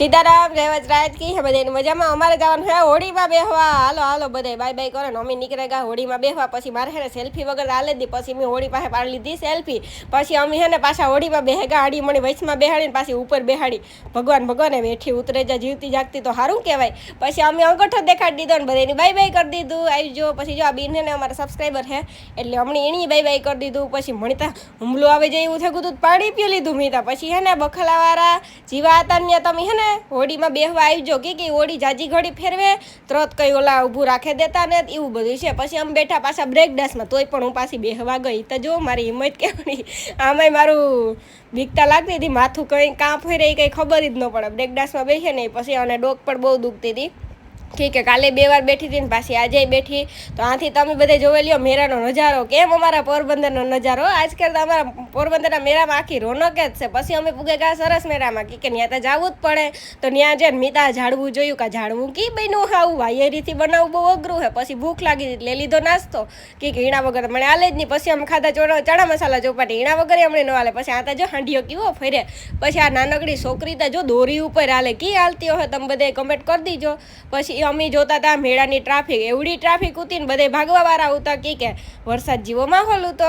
સીતારામ રહેવત રાજ કી હે બધાની મજામાં? અમારે જવાનું હે હોળીમાં બેહવા. હાલો હાલો બધા બાય બાય કરે ને. અમે નીકળે ગયા હોળીમાં બેહવા. પછી મારે હે ને સેલ્ફી વગર હાલે દી પછી મેં હોળી પાસે પાડી લીધી સેલ્ફી. પછી અમે હે ને પાછા હોળીમાં બેહે હાડી મળી વચમાં બેહાડીને પાછી ઉપર બેહાડી. ભગવાન ભગવાન બેઠી ઉતરે જા, જીવતી જાગતી તો સારું કહેવાય. પછી અમે અંગઠો દેખાડી દીધો ને બધાની બાય બાય કરી દીધું. આવી જો, પછી જો આ બીન હે ને અમારા સબસ્ક્રાઈબર છે એટલે હમણાં એની બાય બાય કરી દીધું. પછી મણિતા, હુમલો આવે જાય એવું થયું હતું પાણી પી લીધું મીતા પછી હે ને બખલાવાળા જીવા હતા ને તમે હે ને હોડીમાં બેહવા આવજો કે કે હોડી જાજી ઘડી ફેરવે, ત્રત કઈ ઓલા ઊભું રાખે દેતા ને એવું બધું છે. પછી અમે બેઠા પાછા બ્રેક ડાન્સમાં તોય પણ હું પાછી બેહવા ગઈ. તો જો મારી હિંમત કેવડી. આમાંય મારું બીકતા લાગતી હતી, માથું કંઈ કાં ફેરે કંઈ ખબર જ ન પડે. બ્રેક ડાન્સમાં બેસીએ ને પછી અને ડોક પણ બહુ દુખતી હતી. ઠીક છે, કાલે બે વાર બેઠી હતી ને પાછી આજે બેઠી. તો આથી તમે બધે જોઈ લ્યો મેરાનો નજારો. કેમ અમારા પોરબંદરનો નજારો? આજકાલ તો અમારા પોરબંદરના મેરામાં આખી રોનક જ છે. પછી અમે પૂગે ગયા સરસ મેરામાં કે ત્યાં તો જવું જ પડે. તો ત્યાં જઈને મીતા ઝાડવું જોયું કે ઝાડવું કી બન્યું હાવું વાયરીથી બનાવવું બહુ અઘરું છે. પછી ભૂખ લાગી લઈ લીધો નાસ્તો. કે ઈણા વગર મને આલે જ નહીં. પછી અમે ખાધા ચોળા, ચણા મસાલા ચોપાટી. ઈણા વગર અમને ન આલે પછી આ તો જો હાંડીઓ કેવો ફરે. પછી આ નાનકડી છોકરી તો જો દોરી ઉપર હાલે. કી હાલતી હોય તમે બધે કમેન્ટ કરી દીજો. પછી અમે જોતા હતા મેળાની ટ્રાફિક એવડી ટ્રાફિક ઉતી ને બધે ભાગવા વાળા ઉતા કે વરસાદ જેવો માહોલ હતો